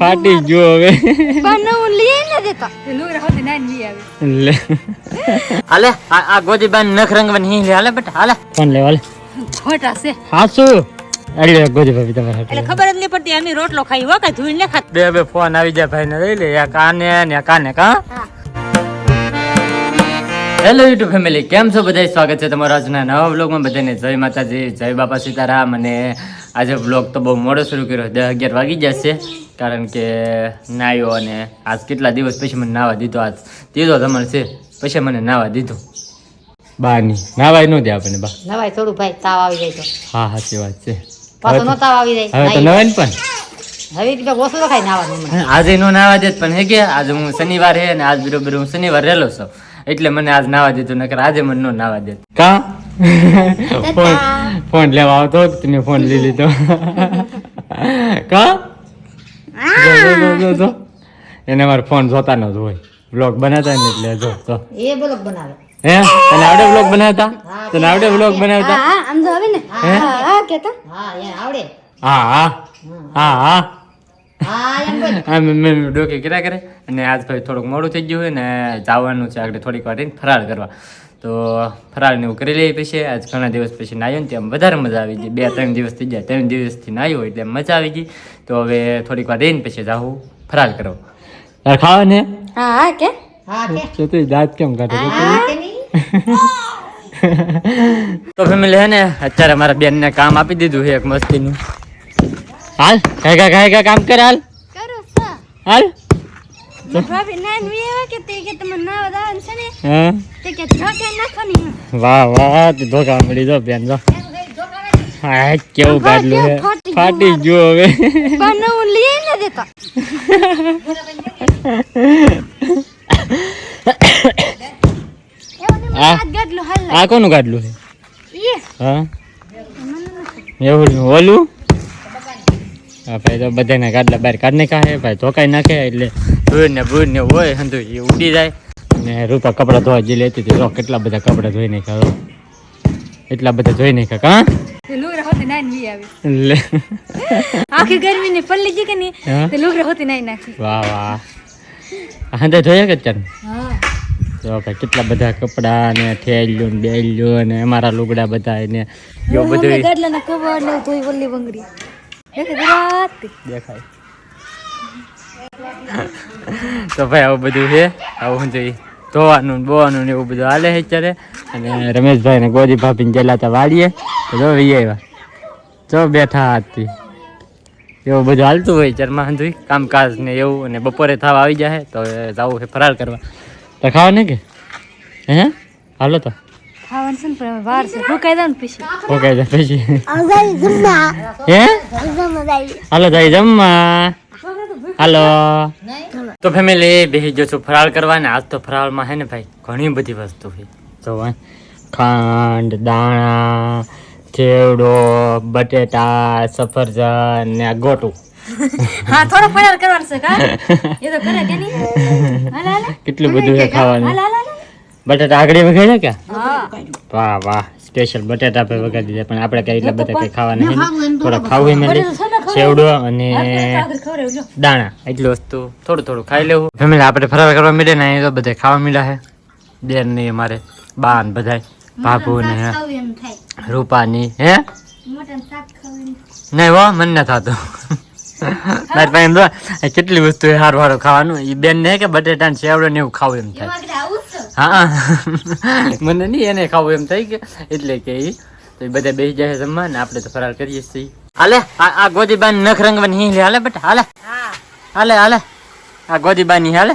ફાટી ગયો હવે. પણ હું લઈ ન દેતા. લુગડા હોતી ના વી આવે. લે. હાલે આ ગોદીબાન નખ રંગવાની હિંગ લે. હાલે બેટા હાલે. ફોન લેવા લે ખોટા છે. હાસુ. અરે ગોદી ભાભી તમારે એટલે ખબર જ નહીં પડતી અમે રોટલો ખાઈ હો કે ધોઈને ને ખાત બે બે ફોન આવી જાય ભાઈ ને લઈ લે. આ કાને ને કાને કા? હેલો યુટ્યુબ ફેમિલી કેમ છો? બધા સ્વાગત છે તમારા આજના નવા વ્લોગમાં. બધાને જય માતાજી જય બાપા સીતારામ. અને આજે વ્લોગ તો બહુ મોડો શરૂ કર્યો. દસ અગિયાર વાગી જશે. કારણ કે નાયો અને આજ કેટલા દિવસ પછી મને નાવા દીધો આજ. દીધો ધમણ છે પછી મને નાવા દીધો. બાની નાવાય ન દે આપણને બા. નવાય થોડું ભાઈ તાવ આવી જાય તો. હા સાચી વાત છે. પાછો નો તાવ આવી હવે તો નવાય ને પણ. હવે તો ઓછું તો ખાઈ નાવાનું આજે નો નાવા દેત પણ હે કે? આજે હું શનિવાર હે ને આજ બરોબર હું શનિવાર રહેલો છું. એટલે મને આજ નાવા દીધું નકર આજે મને નો નાવા દેત. કા? ફોન ફોન લેવા આવતો જ તમે ફોન લઈ લીધો? કા? જો, જો, જો, જો, જો. એને મારો ફોન જોતા ન જ હોય. બ્લોગ બનાવતા ને એટલે જો તો એ બ્લોગ બનાવે. હે? તને આવડે બ્લોગ બનાવતા? તને આવડે બ્લોગ બનાવતા? હા આમ જો આવે ને. હા? હા કેતા. હા એ આવડે. હા હા. હા હા. મેં મેં ડોકે કર્યા કરે. અને આજ ભાઈ થોડુંક મોડું થઈ ગયું હોય ને જવાનું છે આગળ થોડીક વાર ફરાર કરવા. તો ફરાળ ને એવું કરી લઈએ પછી. આજ ઘણા દિવસ પછી નાહ્યો ને ત્યાં વધારે મજા આવી ગઈ. બે ત્રણ દિવસ થઈ ગયા. ત્રણ દિવસથી નાહ્યો એટલે મજા આવી ગઈ. તો હવે થોડીક વાર રહીને પછી જાઉં ફરાળ કરો. તાર ખાવા ને? હા હા કે? હા કે? તો દાંત કેમ કાઢે? હા કે નહીં? તો ફેમિલી હે ને અત્યારે મારા બેનને કામ આપી દીધું છે એક મસ્તીનું. હાલ કાંઈ કાંઈ કાંઈ કામ કર હાલ. હાલ. વાહ વાહ ધોકા મળી જો બેન જો. હા કેવું ગાડલું છે ફાટી ગયો હવે. હું ન આ કોનું ગાડલું છે હા? એવું. ઓલું? હા ભાઈ તો બધાને ગાડલા બહાર કાઢ નાખા છે ભાઈ ધોકાઈ નાખે એટલે ભૂર ને ભૂર ને હોય હંધુ એ ઉડી જાય. ને રૂપા કપડાં ધોવા જે લેતી હતી જો કેટલા બધા કપડાં ધોઈ નાખ્યા જો. એટલા બધા ધોઈ નાખ્યા કા? લુગડા હોતી નાની વી આવી. લે. આખી ગરમી ની પલ્લી ગઈ કે નહીં તે લુગડા હોતી નાઈ નાખી. વાહ વાહ. હા ધોયા કે હા. જો ભાઈ કેટલા બધા કપડા ને થેલ્યું ને બેલ્યું ને અમારા લુગડા બધા ને એવું બધું ગાડલા ના કવર ને ધોઈ વલ્લી બંગડી. દેખે દેખાય. તો ભાઈ આવું બધું છે. આવું જોઈએ ધોવાનું ને બોવાનું ને એવું બધું હાલે છે અત્યારે. અને રમેશભાઈ ને ગોદી ભાભીને ગયેલા હતા વાળીએ તો જો વી આવ્યા જો બેઠા હતી એવું બધું હાલતું હોય ચરમાં હંધુઈ કામકાજ ને એવું અને બપોરે થવા આવી જાય તો જવું છે ફરાર કરવા. તો ખાવા નહીં કે? હે? હાલો તો. ને ને હાલો જાય જમવા. હાલો. તો ફેમિલી બેસી જો છું ફરાળ કરવા ને આજ તો ફરાળમાં હે ને ભાઈ ઘણી બધી વસ્તુ છે. તો ખાંડ દાણા ચેવડો બટેટા સફરજન ને ગોટું. હા થોડો ફરાર કરવાનો છે કા? એ તો કરે કે નહીં? હાલ હાલ. કેટલું બધું છે ખાવાનું? હાલ હાલ બટેટા આગળ કે વાહ વાહ. સ્પેશિયલ બટેટા આપણે વગાડી દીધા પણ આપણે કઈ એટલા બધા કઈ ખાવાના નથી થોડા ખાવું એમ સેવડો અને દાણા એટલી વસ્તુ. થોડું થોડું ખાઈ લેવું. ફેમિલી આપણે ફરાર કરવા મળે ને એ તો બધે ખાવા મળ્યા છે બેન ને અમારે બા ને બધા ભાભુ ને રૂપાની હે. નહીં હો મન ના થતું. મારી પાસે એમ તો કેટલી વસ્તુ હારું હારું ખાવાનું. એ બેન ને કે બટેટા ને સેવડો ને એવું ખાવું એમ થાય. હા. મને નહીં એને ખાવું એમ થાય કે એટલે કે એ બધા બેસી જાય જમવા ને આપણે તો ફરાર કરીએ છીએ. હાલે આ ગોદીબાન નખ રંગવાની હી હાલે બેટા હાલે. હાલે હાલે. આ ગોદીબાની હાલે.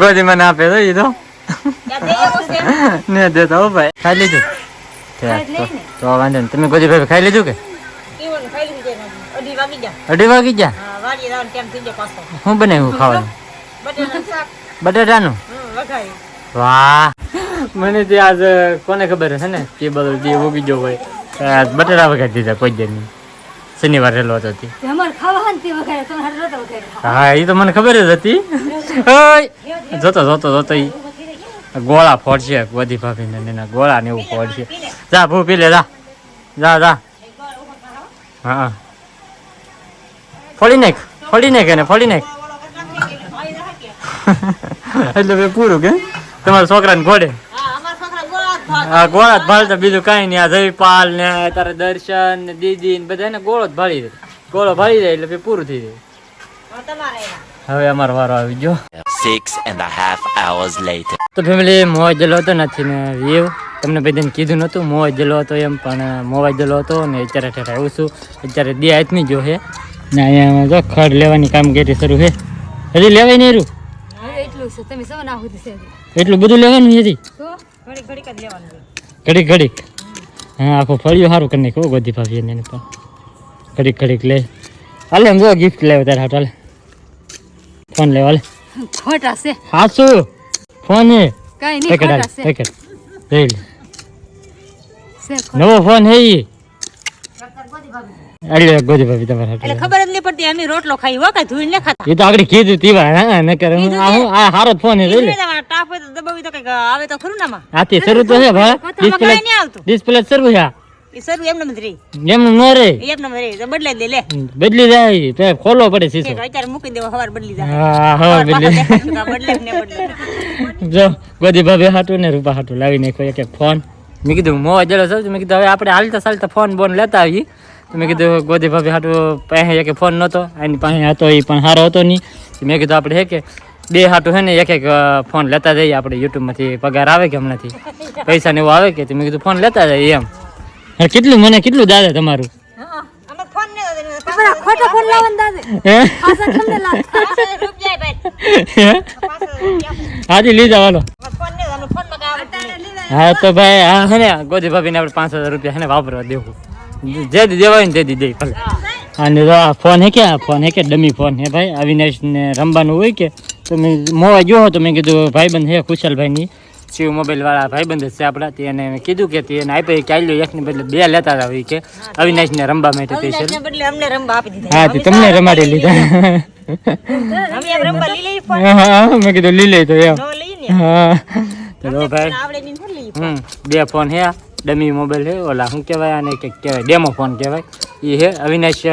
ગોદીમાં આપે તો ઈ તો. ને દેતા હો ભાઈ. ખાઈ લીધું? તો વાંધો નહીં. તમે ગોદી ભાઈ ખાઈ લીધું કે અઢી વાગી ગયા. શું બનાવ્યું ખાવાનું? બટેટાનું વાહ. મને તે આજ કોને ખબર હશે ને કે બધું જે ઉગી ગયો હોય આજ બટેરા વગાડી દીધા કોઈ જ નહીં શનિવાર રહેલો હતો હા એ તો મને ખબર જ હતી. ઓય! જોતો જોતો જોતો ઈ. ગોળા ફોડશે ગોદી ભાભીને ને એના ગોળા ને એવું ફોડશે. જા ભૂ પી લે જા. જા જા. હા ફોડી નાખ ફોડી નાખ એને ફોડી નાખ. એટલે પૂરું કે તમારા છોકરાને ઘોડે. હા ગોળા જ ભાળતા બીજું કાંઈ નહીં. આ જયપાલ ને તારે દર્શન ને દીદી ને બધા એને ગોળો જ ભાળી દે. ગોળો ભાળી જાય એટલે પૂરું થઈ જાય. હવે અમારો વારો આવી ગયો. Six and a half hours later. તો ફેમિલી મોવાઈ દેલો હતો નથી ને વ્યૂ તમને બધાને કીધું નહોતું મોવાઈ ગયેલો હતો એમ પણ મોવાઈ દેલો હતો ને અત્યારે ઠેઠ આવ્યું છું. અત્યારે દે હાથમી જો છે ને અહીંયા જો ખડ લેવાની કામગીરી શરૂ છે હજી લેવાય નહીં રહ્યું એટલું છે. તમે સૌ ના સુધી એટલું બધું લેવાનું હજી? ઘડી ઘડી જ લેવાનું ઘડી ઘડી હા આખો ફળિયો સારું કરી નાખ્યું ગોધી ગોદી ભાભી એને પણ ઘડીક ઘડીક લે. હાલે એમ જો ગિફ્ટ લેવો તારે હાટ હાલે. ફોન લેવા હાલે. ખોટા છે. હાસુ ફોન હે કઈ નહીં ખોટા છે. પેકેટ લઈ લે. નવો ફોન હે ઈ. ગોદી ભાભી તમારે એટલે ખબર જ નહીં પડતી અમે રોટલો ખાઈ હો કઈ ધોઈને ખાતા એ તો આગળ કીધું તીવા હા ન કરે હું આ આ હારો ફોન હે જોઈ ટાપ તો દબાવી તો કંઈક આવે તો ખરું નામાં આથી શરૂ તો છે ભાઈ. ડિસ્પ્લે નહીં આવતું. ડિસ્પ્લે શરૂ છે એ સરું એમને જ રહી. એમ ન રે એમ નમ રહી તો બદલાઈ દે લે. બદલી જાય તો ખોલવો પડે શીશો અત્યારે મૂકી દેવો સવાર બદલી જાય. હા જો ગોદી ભાભી હાટું ને રૂપા હાટું લાવી નાખ્યો એક ફોન મેં કીધું મોવા જડો સૌ મેં કીધું હવે આપણે હાલતા ચાલતા ફોન બોન લેતા આવીએ. મેં કીધું ગોદી ભાભી હાટું પાસે એક ફોન નહોતો એની પાસે હતો એ પણ સારો હતો નહીં મેં કીધું આપણે હે કે બે હાટું હે ને એક એક ફોન લેતા જઈએ આપણે યુટ્યુબમાંથી પગાર આવે કે હમણાંથી? પૈસા ને એવું આવે કે? મેં કીધું ફોન લેતા જઈએ એમ. હા, કેટલું મને કેટલું દાદા તમારું? ખોટા ફોન હાજી માં કામ હા તો ભાઈ હા હે ને ગોદી ભાભીને આપણે પાંચ હજાર રૂપિયા હે ને વાપરવા દેવું. જે દી દેવાય ને દી દે ભલે અને જો આ ફોન હે કે આ ફોન હે કે ડમી ફોન હે ભાઈ? અવિનાશ ને રમવાનું હોય કે? તો મેં મોવા ગયો તો મેં કીધું ભાઈબંધ હે ખુશાલભાઈની. શિવ મોબાઈલ વાળા ભાઈબંધ છે આપણા. તે એને મેં કીધું કે તે એને આપી કે આલ્યો એકની બદલે બે લેતા હતા હોય કે? અવિનાશને રમવા માટે સ્પેશિયલ દીધા. હા તે તમને રમાડી લીધા. મેં કીધું લઈ લઈ તો એમ. હા. તો ભાઈ. બે ફોન હે ડમી મોબાઈલ છે ઓલા શું કહેવાય આને કે કહેવાય ડેમો ફોન કહેવાય. એ હે અવિનાશ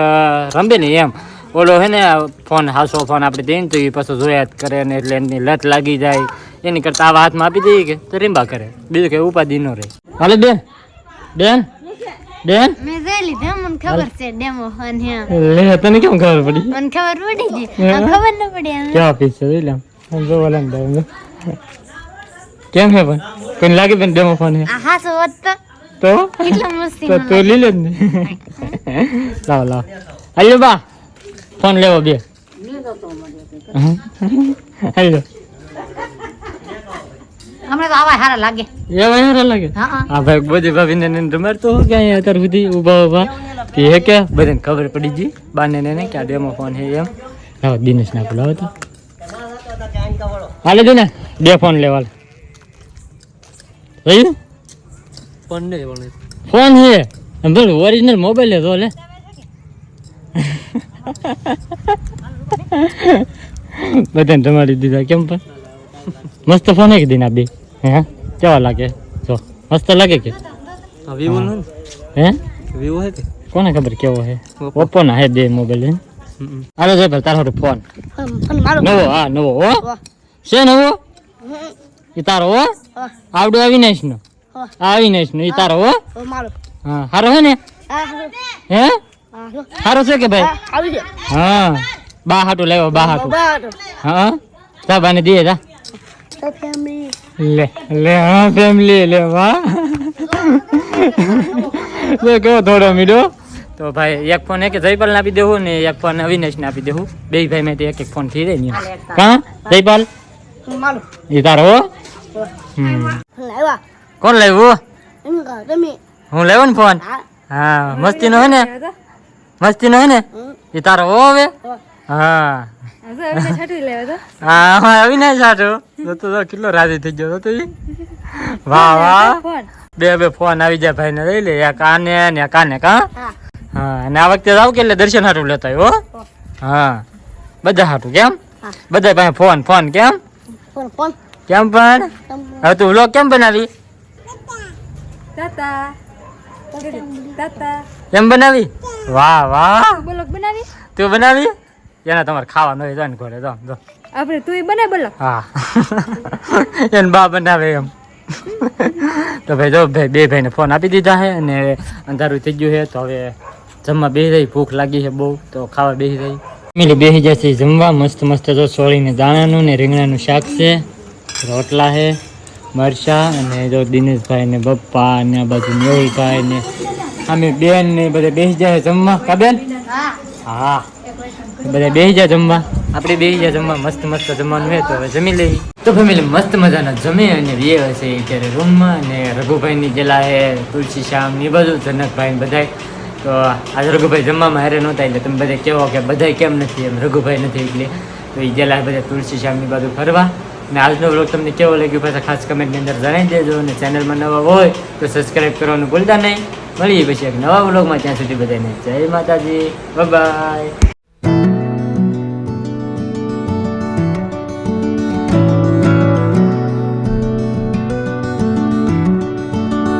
રમે ને એમ. ઓલો હે ને ફોન હાસો ફોન આપણે દઈએ ને તો એ પાછો જોયા જ કરે ને એટલે એની લત લાગી જાય. એની કરતા આવા હાથમાં આપી દઈએ કે તો રીંબા કરે. બીજું કે ઉપાધિ ન રહે. હાલે બેન. બેન? બેન? મેં જોઈ લીધું મને ખબર છે ડેમો ફોન હે. લે તને કેમ ખબર પડી? મને ખબર પડી ગઈ. ખબર ન પડી ક્યાં પીસ છે લે. કેમ હે પણ કોઈને લાગે પણ ડેમો ફોન હે? હાસો હોત તો. તો? કેટલો મસ્તી તો તો લઈ લે ને. લાવ લાવ. હાલો બા. ફોન લેવો બે. હાલો. હમણાં તો આવા હારા લાગે. એવા યાર લાગે? હા હા. ભાઈ બધી ભાભીને ને રમાડતો હો કે અહીંયા અત્યાર સુધી ઊભા ઊભા. કે હે કે? બધાને ખબર પડી ગઈ. બાને ને કે આ ડેમો ફોન હે એમ. લાવો દિનેશ ના બોલાવો તો. હાલે જો ને બે ફોન લેવા રહ્યું ફોન નહીં ફોન હે? એમ બોલ ઓરિજિનલ મોબાઈલ હે તો લે. બધાને તમારી દીધા કેમ પણ? મસ્ત ફોન હે કે દીના બે. હે? કેવા લાગે? જો મસ્ત લાગે કે? વિવો નો હે? વિવો હે કોને ખબર કેવો હે? ઓપ્પો ના હે બે મોબાઈલ હે? હાલો છે ભાઈ તારો ફોન. નવો હા નવો હો. છે નવો? એ તારો હો? આવડો અવિનાશ નો. અવિનાશ નો. એ તારો હો? હા. હારો હે ને? હે હારો છે કે ભાઈ? હા બા હાટુ લેવો બા હાટું. હા તા બાને દે જા. લે લે હા ફેમિલી લે વાહ લે કેવો થોડો મીડો. તો ભાઈ એક ફોન એક જયપાલ ને આપી દેવું ને એક ફોન અવિનાશ ને આપી દેવું બે ભાઈ મેં એક એક ફોન થઈ જાય ને કા? જયપાલ? એ તારો હો. કોણ લાવ્યું? હું લાવ્યો ને ફોન? હા. મસ્તી નો હે ને? મસ્તી નો હે ને? એ તારો હો હવે? હા. હવે એમને છાંટી લેવા તો. હા હા અવિનાશ હાટો તો કેટલો રાજી થઈ ગયો તો વાહ વાહ. બે બે ફોન આવી જાય ભાઈ ને લઈ લે. એક આને ને એક આને કા? હા. અને આ વખતે આવું કે એટલે દર્શન હાટું લેતા હો? હા. બધા હાટું કેમ? બધા પાસે ફોન ફોન કેમ? કેમ પણ? હવે તું વ્લોગ કેમ બનાવી? તાતા. તાતા. બનાવી? વાહ વાહ. બનાવી? તું બનાવી? એના તમારે ખાવાનું હોય જાય ને ઘરે જો જો. આપણે તું બને બોલો. હા. એને બા બનાવે એમ. તો ભાઈ જો ભાઈ બે ભાઈને ફોન આપી દીધા છે અને અંધારું થઈ ગયું છે તો હવે જમવા બેસી રહી ભૂખ લાગી છે બહુ તો ખાવા બેસી રહી. ફેમિલી બેસી જશે જમવા મસ્ત મસ્ત જો સોળીને દાણાનું ને રીંગણાનું શાક છે. રોટલા છે, મરચા અને જો દિનેશભાઈ ને પપ્પા ને આ બાજુ મેહુલભાઈ ને અમે બેન ને બધા બેસી જાય જમવા. કા બેન? હા. બધા બેસી જાય જમવા. આપણે બેસી જાય જમવા. મસ્ત મસ્ત જમવાનું હોય તો હવે જમી લઈએ. તો ફેમિલી મસ્ત મજાના જમે અને બે હશે અત્યારે રૂમમાં અને રઘુભાઈની જેલા હે તુલસી, શ્યામ એ બધું જનકભાઈ ને બધાય. તો આજે રઘુભાઈ જમવામાં હારે નહોતા એટલે તમે બધા કેવો કે બધાય કેમ નથી એમ. રઘુભાઈ નથી એટલે તો એ જેલા બધા તુલસી શ્યામની બાજુ ફરવા. અને આજનો બ્લોગ તમને કેવો લાગ્યો પાછા ખાસ કમેન્ટની અંદર જણાવી દેજો અને ચેનલમાં નવા હોય તો સબસ્ક્રાઈબ કરવાનું ભૂલતા નહીં. મળીએ પછી એક નવા બ્લોગમાં ત્યાં સુધી બધાને જય માતાજી. બાય